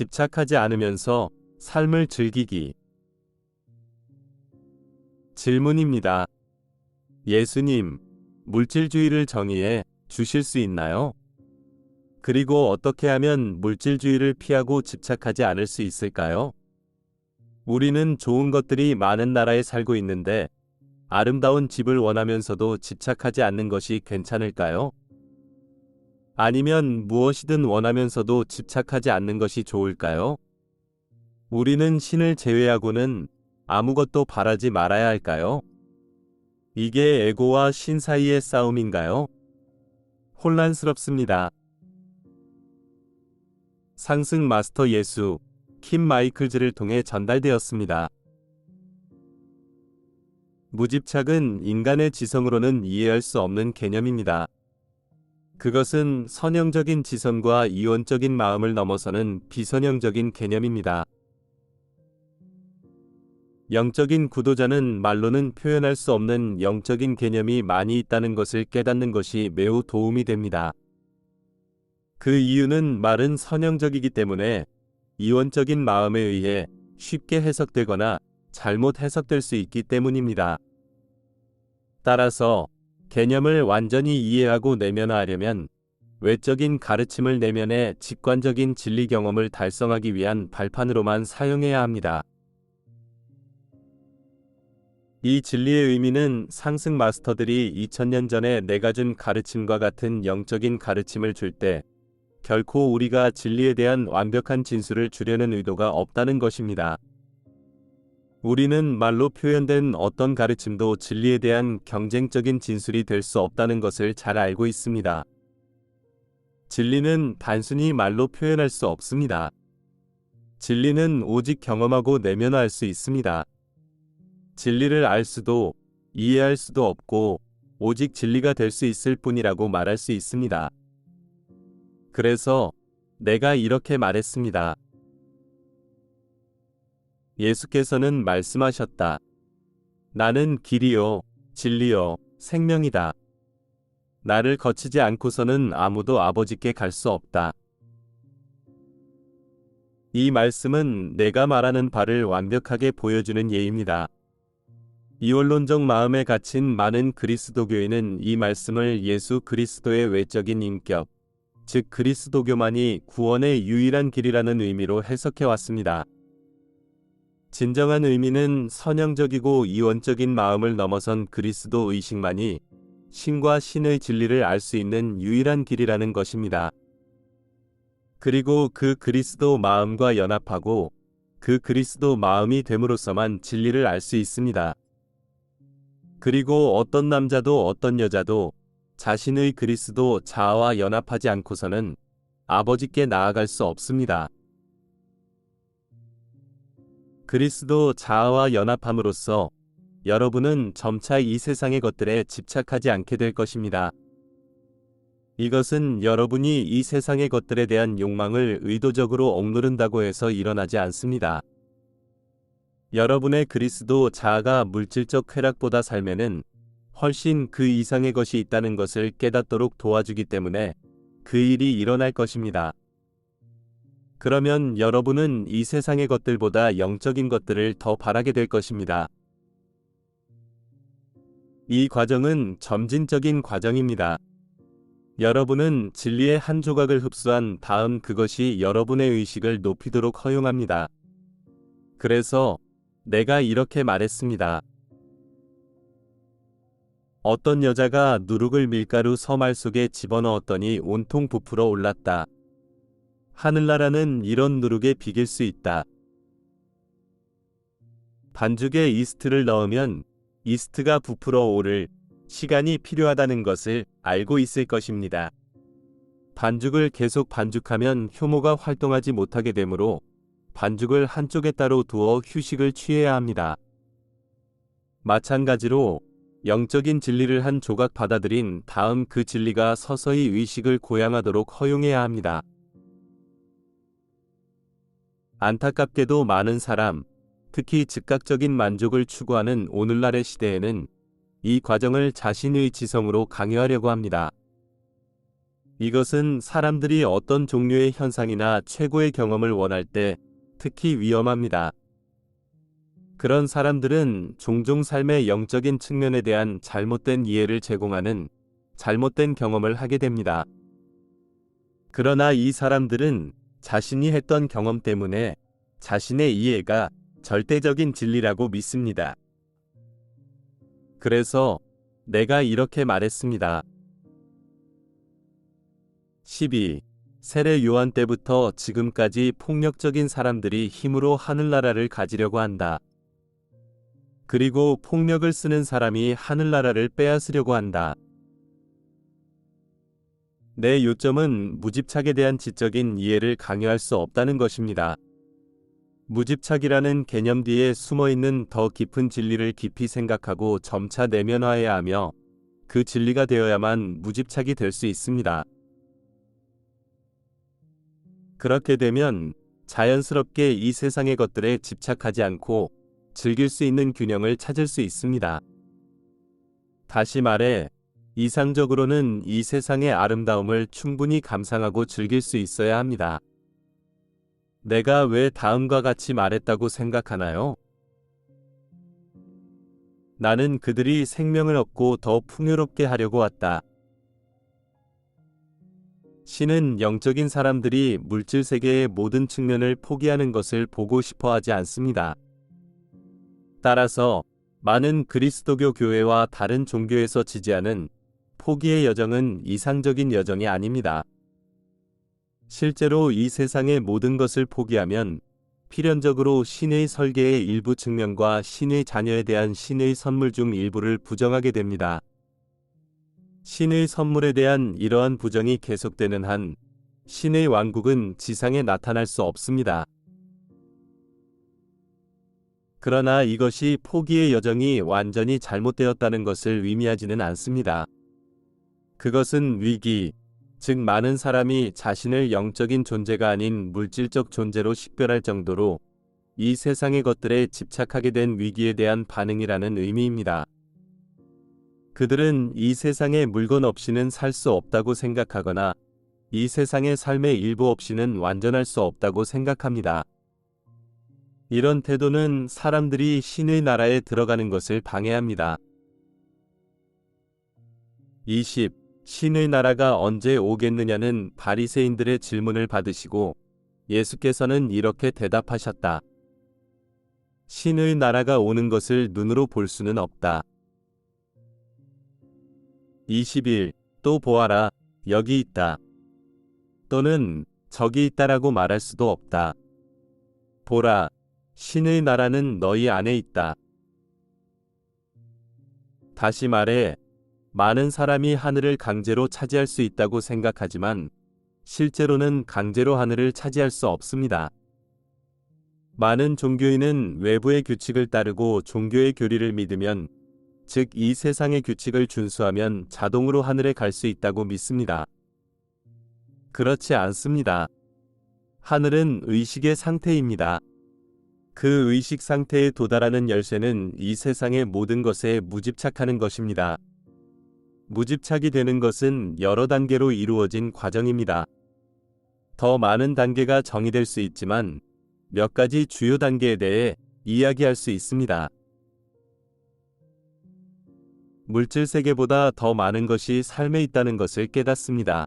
집착하지 않으면서 삶을 즐기기. 질문입니다. 예수님, 물질주의를 정의해 주실 수 있나요? 그리고 어떻게 하면 물질주의를 피하고 집착하지 않을 수 있을까요? 우리는 좋은 것들이 많은 나라에 살고 있는데 아름다운 집을 원하면서도 집착하지 않는 것이 괜찮을까요? 아니면 무엇이든 원하면서도 집착하지 않는 것이 좋을까요? 우리는 신을 제외하고는 아무것도 바라지 말아야 할까요? 이게 에고와 신 사이의 싸움인가요? 혼란스럽습니다. 상승 마스터 예수 킴 마이클즈를 통해 전달되었습니다. 무집착은 인간의 지성으로는 이해할 수 없는 개념입니다. 그것은 선형적인 지성과 이원적인 마음을 넘어서는 비선형적인 개념입니다. 영적인 구도자는 말로는 표현할 수 없는 영적인 개념이 많이 있다는 것을 깨닫는 것이 매우 도움이 됩니다. 그 이유는 말은 선형적이기 때문에 이원적인 마음에 의해 쉽게 해석되거나 잘못 해석될 수 있기 때문입니다. 따라서 개념을 완전히 이해하고 내면화하려면 외적인 가르침을 내면해 직관적인 진리 경험을 달성하기 위한 발판으로만 사용해야 합니다. 이 진리의 의미는 상승 마스터들이 2000년 전에 내가 준 가르침과 같은 영적인 가르침을 줄 때 결코 우리가 진리에 대한 완벽한 진술을 주려는 의도가 없다는 것입니다. 우리는 말로 표현된 어떤 가르침도 진리에 대한 경쟁적인 진술이 될 수 없다는 것을 잘 알고 있습니다. 진리는 단순히 말로 표현할 수 없습니다. 진리는 오직 경험하고 내면화할 수 있습니다. 진리를 알 수도 이해할 수도 없고 오직 진리가 될 수 있을 뿐이라고 말할 수 있습니다. 그래서 내가 이렇게 말했습니다. 예수께서는 말씀하셨다. 나는 길이요, 진리요, 생명이다. 나를 거치지 않고서는 아무도 아버지께 갈 수 없다. 이 말씀은 내가 말하는 바를 완벽하게 보여주는 예입니다. 이원론적 마음에 갇힌 많은 그리스도교인은 이 말씀을 예수 그리스도의 외적인 인격, 즉 그리스도교만이 구원의 유일한 길이라는 의미로 해석해 왔습니다. 진정한 의미는 선형적이고 이원적인 마음을 넘어선 그리스도 의식만이 신과 신의 진리를 알 수 있는 유일한 길이라는 것입니다. 그리고 그 그리스도 마음과 연합하고 그 그리스도 마음이 됨으로써만 진리를 알 수 있습니다. 그리고 어떤 남자도 어떤 여자도 자신의 그리스도 자아와 연합하지 않고서는 아버지께 나아갈 수 없습니다. 그리스도 자아와 연합함으로써 여러분은 점차 이 세상의 것들에 집착하지 않게 될 것입니다. 이것은 여러분이 이 세상의 것들에 대한 욕망을 의도적으로 억누른다고 해서 일어나지 않습니다. 여러분의 그리스도 자아가 물질적 쾌락보다 삶에는 훨씬 그 이상의 것이 있다는 것을 깨닫도록 도와주기 때문에 그 일이 일어날 것입니다. 그러면 여러분은 이 세상의 것들보다 영적인 것들을 더 바라게 될 것입니다. 이 과정은 점진적인 과정입니다. 여러분은 진리의 한 조각을 흡수한 다음 그것이 여러분의 의식을 높이도록 허용합니다. 그래서 내가 이렇게 말했습니다. 어떤 여자가 누룩을 밀가루 서말 속에 집어넣었더니 온통 부풀어 올랐다. 하늘나라는 이런 누룩에 비길 수 있다. 반죽에 이스트를 넣으면 이스트가 부풀어 오를 시간이 필요하다는 것을 알고 있을 것입니다. 반죽을 계속 반죽하면 효모가 활동하지 못하게 되므로 반죽을 한쪽에 따로 두어 휴식을 취해야 합니다. 마찬가지로 영적인 진리를 한 조각 받아들인 다음 그 진리가 서서히 의식을 고양하도록 허용해야 합니다. 안타깝게도 많은 사람, 특히 즉각적인 만족을 추구하는 오늘날의 시대에는 이 과정을 자신의 지성으로 강요하려고 합니다. 이것은 사람들이 어떤 종류의 현상이나 최고의 경험을 원할 때 특히 위험합니다. 그런 사람들은 종종 삶의 영적인 측면에 대한 잘못된 이해를 제공하는 잘못된 경험을 하게 됩니다. 그러나 이 사람들은 자신이 했던 경험 때문에 자신의 이해가 절대적인 진리라고 믿습니다. 그래서 내가 이렇게 말했습니다. 12. 세례 요한 때부터 지금까지 폭력적인 사람들이 힘으로 하늘나라를 가지려고 한다. 그리고 폭력을 쓰는 사람이 하늘나라를 빼앗으려고 한다. 내 요점은 무집착에 대한 지적인 이해를 강요할 수 없다는 것입니다. 무집착이라는 개념 뒤에 숨어 있는 더 깊은 진리를 깊이 생각하고 점차 내면화해야 하며 그 진리가 되어야만 무집착이 될 수 있습니다. 그렇게 되면 자연스럽게 이 세상의 것들에 집착하지 않고 즐길 수 있는 균형을 찾을 수 있습니다. 다시 말해, 이상적으로는 이 세상의 아름다움을 충분히 감상하고 즐길 수 있어야 합니다. 내가 왜 다음과 같이 말했다고 생각하나요? 나는 그들이 생명을 얻고 더 풍요롭게 하려고 왔다. 신은 영적인 사람들이 물질 세계의 모든 측면을 포기하는 것을 보고 싶어 하지 않습니다. 따라서 많은 그리스도교 교회와 다른 종교에서 지지하는 포기의 여정은 이상적인 여정이 아닙니다. 실제로 이 세상의 모든 것을 포기하면 필연적으로 신의 설계의 일부 측면과 신의 자녀에 대한 신의 선물 중 일부를 부정하게 됩니다. 신의 선물에 대한 이러한 부정이 계속되는 한 신의 왕국은 지상에 나타날 수 없습니다. 그러나 이것이 포기의 여정이 완전히 잘못되었다는 것을 의미하지는 않습니다. 그것은 위기, 즉 많은 사람이 자신을 영적인 존재가 아닌 물질적 존재로 식별할 정도로 이 세상의 것들에 집착하게 된 위기에 대한 반응이라는 의미입니다. 그들은 이 세상의 물건 없이는 살 수 없다고 생각하거나 이 세상의 삶의 일부 없이는 완전할 수 없다고 생각합니다. 이런 태도는 사람들이 신의 나라에 들어가는 것을 방해합니다. 20. 신의 나라가 언제 오겠느냐는 바리새인들의 질문을 받으시고 예수께서는 이렇게 대답하셨다. 신의 나라가 오는 것을 눈으로 볼 수는 없다. 21. 또 보아라, 여기 있다. 또는 저기 있다라고 말할 수도 없다. 보라, 신의 나라는 너희 안에 있다. 다시 말해, 많은 사람이 하늘을 강제로 차지할 수 있다고 생각하지만 실제로는 강제로 하늘을 차지할 수 없습니다. 많은 종교인은 외부의 규칙을 따르고 종교의 교리를 믿으면 즉 이 세상의 규칙을 준수하면 자동으로 하늘에 갈 수 있다고 믿습니다. 그렇지 않습니다. 하늘은 의식의 상태입니다. 그 의식 상태에 도달하는 열쇠는 이 세상의 모든 것에 무집착하는 것입니다. 무집착이 되는 것은 여러 단계로 이루어진 과정입니다. 더 많은 단계가 정의될 수 있지만 몇 가지 주요 단계에 대해 이야기할 수 있습니다. 물질 세계보다 더 많은 것이 삶에 있다는 것을 깨닫습니다.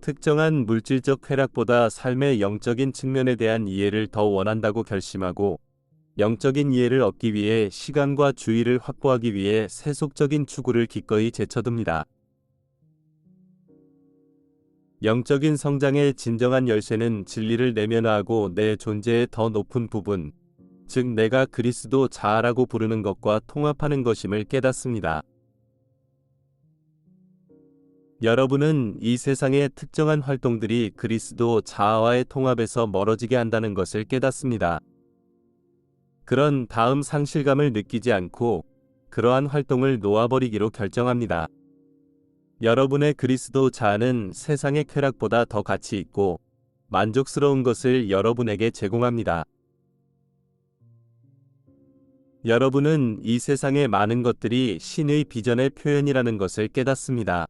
특정한 물질적 쾌락보다 삶의 영적인 측면에 대한 이해를 더 원한다고 결심하고 영적인 이해를 얻기 위해 시간과 주의를 확보하기 위해 세속적인 추구를 기꺼이 제쳐둡니다. 영적인 성장의 진정한 열쇠는 진리를 내면화하고 내 존재의 더 높은 부분, 즉 내가 그리스도 자아라고 부르는 것과 통합하는 것임을 깨닫습니다. 여러분은 이 세상의 특정한 활동들이 그리스도 자아와의 통합에서 멀어지게 한다는 것을 깨닫습니다. 그런 다음 상실감을 느끼지 않고 그러한 활동을 놓아버리기로 결정합니다. 여러분의 그리스도 자아는 세상의 쾌락보다 더 가치 있고 만족스러운 것을 여러분에게 제공합니다. 여러분은 이 세상의 많은 것들이 신의 비전의 표현이라는 것을 깨닫습니다.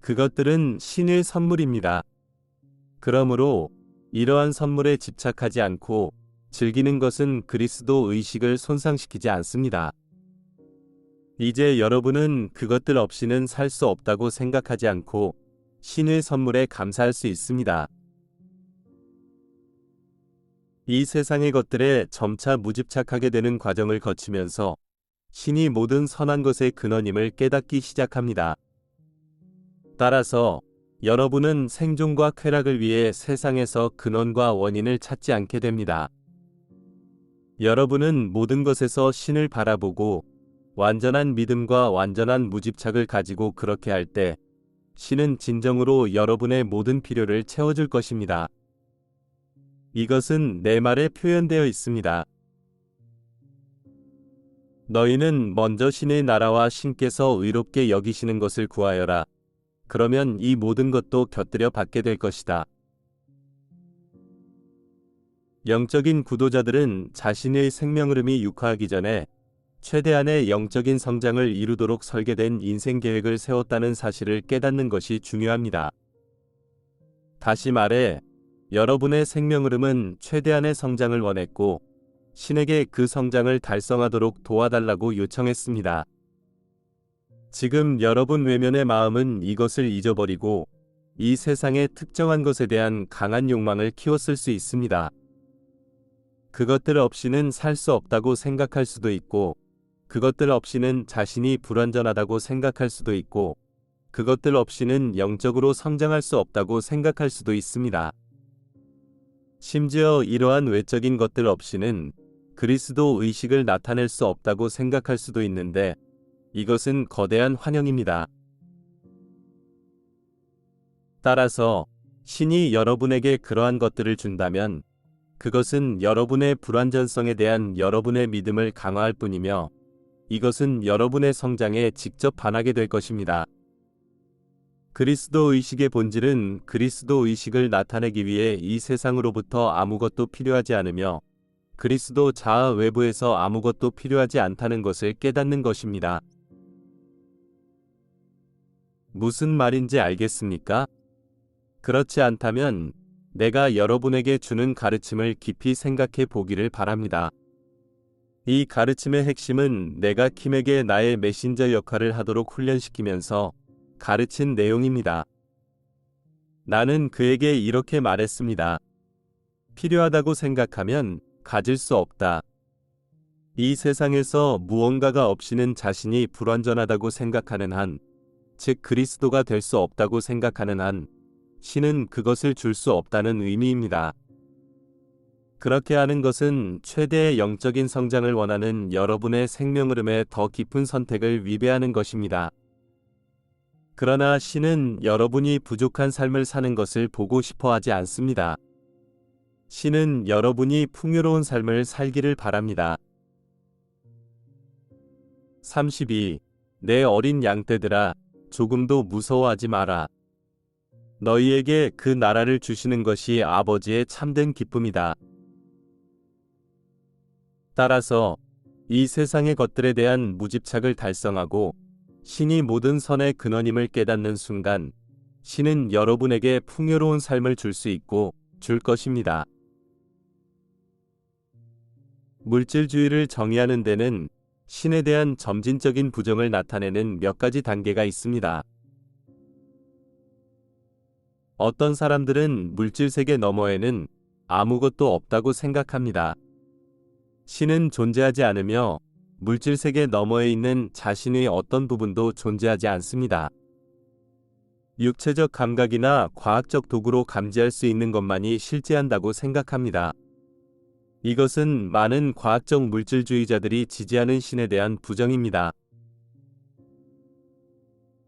그것들은 신의 선물입니다. 그러므로 이러한 선물에 집착하지 않고 즐기는 것은 그리스도 의식을 손상시키지 않습니다. 이제 여러분은 그것들 없이는 살 수 없다고 생각하지 않고 신의 선물에 감사할 수 있습니다. 이 세상의 것들에 점차 무집착하게 되는 과정을 거치면서 신이 모든 선한 것의 근원임을 깨닫기 시작합니다. 따라서 여러분은 생존과 쾌락을 위해 세상에서 근원과 원인을 찾지 않게 됩니다. 여러분은 모든 것에서 신을 바라보고 완전한 믿음과 완전한 무집착을 가지고 그렇게 할 때 신은 진정으로 여러분의 모든 필요를 채워줄 것입니다. 이것은 내 말에 표현되어 있습니다. 너희는 먼저 신의 나라와 신께서 의롭게 여기시는 것을 구하여라. 그러면 이 모든 것도 곁들여 받게 될 것이다. 영적인 구도자들은 자신의 생명 흐름이 육화하기 전에 최대한의 영적인 성장을 이루도록 설계된 인생 계획을 세웠다는 사실을 깨닫는 것이 중요합니다. 다시 말해, 여러분의 생명 흐름은 최대한의 성장을 원했고, 신에게 그 성장을 달성하도록 도와달라고 요청했습니다. 지금 여러분 외면의 마음은 이것을 잊어버리고 이 세상의 특정한 것에 대한 강한 욕망을 키웠을 수 있습니다. 그것들 없이는 살 수 없다고 생각할 수도 있고, 그것들 없이는 자신이 불완전하다고 생각할 수도 있고, 그것들 없이는 영적으로 성장할 수 없다고 생각할 수도 있습니다. 심지어 이러한 외적인 것들 없이는 그리스도 의식을 나타낼 수 없다고 생각할 수도 있는데, 이것은 거대한 환영입니다. 따라서 신이 여러분에게 그러한 것들을 준다면 그것은 여러분의 불완전성에 대한 여러분의 믿음을 강화할 뿐이며 이것은 여러분의 성장에 직접 반하게 될 것입니다. 그리스도 의식의 본질은 그리스도 의식을 나타내기 위해 이 세상으로부터 아무것도 필요하지 않으며 그리스도 자아 외부에서 아무것도 필요하지 않다는 것을 깨닫는 것입니다. 무슨 말인지 알겠습니까? 그렇지 않다면 내가 여러분에게 주는 가르침을 깊이 생각해 보기를 바랍니다. 이 가르침의 핵심은 내가 킴에게 나의 메신저 역할을 하도록 훈련시키면서 가르친 내용입니다. 나는 그에게 이렇게 말했습니다. 필요하다고 생각하면 가질 수 없다. 이 세상에서 무언가가 없이는 자신이 불완전하다고 생각하는 한, 즉 그리스도가 될 수 없다고 생각하는 한 신은 그것을 줄 수 없다는 의미입니다. 그렇게 하는 것은 최대의 영적인 성장을 원하는 여러분의 생명 흐름에 더 깊은 선택을 위배하는 것입니다. 그러나 신은 여러분이 부족한 삶을 사는 것을 보고 싶어 하지 않습니다. 신은 여러분이 풍요로운 삶을 살기를 바랍니다. 32. 내 어린 양떼들아, 조금도 무서워하지 마라. 너희에게 그 나라를 주시는 것이 아버지의 참된 기쁨이다. 따라서 이 세상의 것들에 대한 무집착을 달성하고 신이 모든 선의 근원임을 깨닫는 순간 신은 여러분에게 풍요로운 삶을 줄 수 있고 줄 것입니다. 물질주의를 정의하는 데는 신에 대한 점진적인 부정을 나타내는 몇 가지 단계가 있습니다. 어떤 사람들은 물질 세계 너머에는 아무것도 없다고 생각합니다. 신은 존재하지 않으며 물질 세계 너머에 있는 자신의 어떤 부분도 존재하지 않습니다. 육체적 감각이나 과학적 도구로 감지할 수 있는 것만이 실제한다고 생각합니다. 이것은 많은 과학적 물질주의자들이 지지하는 신에 대한 부정입니다.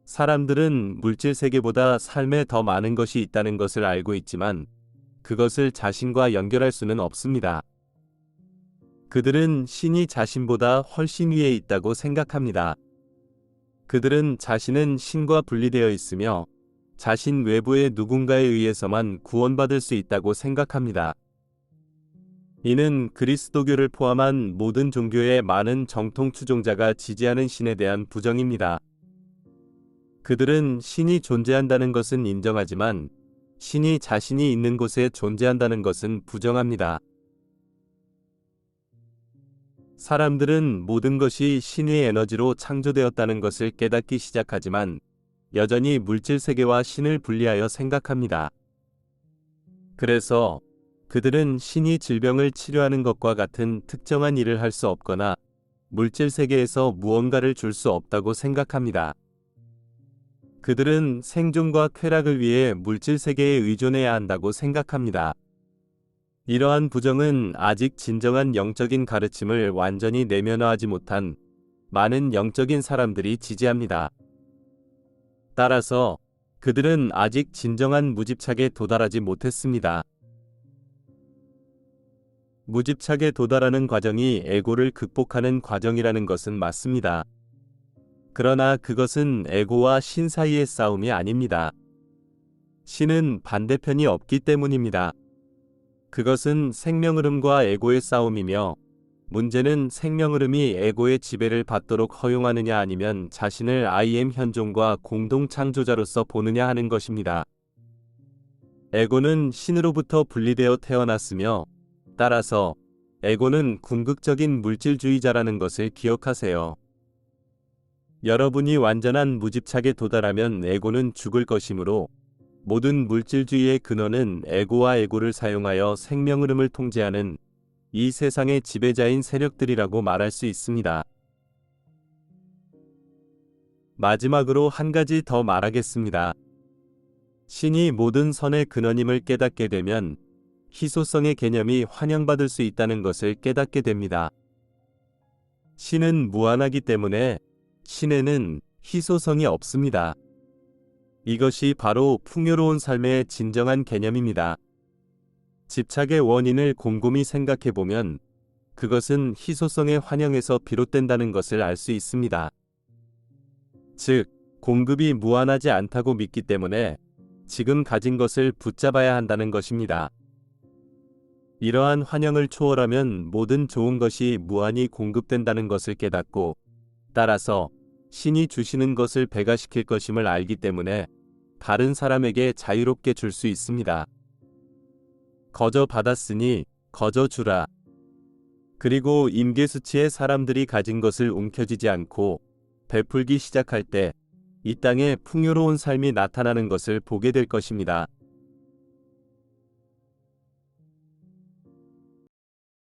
사람들은 물질 세계보다 삶에 더 많은 것이 있다는 것을 알고 있지만 그것을 자신과 연결할 수는 없습니다. 그들은 신이 자신보다 훨씬 위에 있다고 생각합니다. 그들은 자신은 신과 분리되어 있으며 자신 외부의 누군가에 의해서만 구원받을 수 있다고 생각합니다. 이는 그리스도교를 포함한 모든 종교의 많은 정통 추종자가 지지하는 신에 대한 부정입니다. 그들은 신이 존재한다는 것은 인정하지만 신이 자신이 있는 곳에 존재한다는 것은 부정합니다. 사람들은 모든 것이 신의 에너지로 창조되었다는 것을 깨닫기 시작하지만 여전히 물질 세계와 신을 분리하여 생각합니다. 그래서 그들은 신이 질병을 치료하는 것과 같은 특정한 일을 할 수 없거나 물질 세계에서 무언가를 줄 수 없다고 생각합니다. 그들은 생존과 쾌락을 위해 물질 세계에 의존해야 한다고 생각합니다. 이러한 부정은 아직 진정한 영적인 가르침을 완전히 내면화하지 못한 많은 영적인 사람들이 지지합니다. 따라서 그들은 아직 진정한 무집착에 도달하지 못했습니다. 무집착에 도달하는 과정이 에고를 극복하는 과정이라는 것은 맞습니다. 그러나 그것은 에고와 신 사이의 싸움이 아닙니다. 신은 반대편이 없기 때문입니다. 그것은 생명 흐름과 에고의 싸움이며 문제는 생명 흐름이 에고의 지배를 받도록 허용하느냐 아니면 자신을 IM 현종과 공동 창조자로서 보느냐 하는 것입니다. 에고는 신으로부터 분리되어 태어났으며 따라서 에고는 궁극적인 물질주의자라는 것을 기억하세요. 여러분이 완전한 무집착에 도달하면 에고는 죽을 것이므로 모든 물질주의의 근원은 에고와 에고를 사용하여 생명 흐름을 통제하는 이 세상의 지배자인 세력들이라고 말할 수 있습니다. 마지막으로 한 가지 더 말하겠습니다. 신이 모든 선의 근원임을 깨닫게 되면 희소성의 개념이 환영받을 수 있다는 것을 깨닫게 됩니다. 신은 무한하기 때문에 신에는 희소성이 없습니다. 이것이 바로 풍요로운 삶의 진정한 개념입니다. 집착의 원인을 곰곰이 생각해 보면 그것은 희소성의 환영에서 비롯된다는 것을 알 수 있습니다. 즉, 공급이 무한하지 않다고 믿기 때문에 지금 가진 것을 붙잡아야 한다는 것입니다. 이러한 환영을 초월하면 모든 좋은 것이 무한히 공급된다는 것을 깨닫고 따라서 신이 주시는 것을 배가시킬 것임을 알기 때문에 다른 사람에게 자유롭게 줄 수 있습니다. 거저 받았으니 거저 주라. 그리고 임계 수치의 사람들이 가진 것을 움켜쥐지 않고 베풀기 시작할 때 이 땅에 풍요로운 삶이 나타나는 것을 보게 될 것입니다.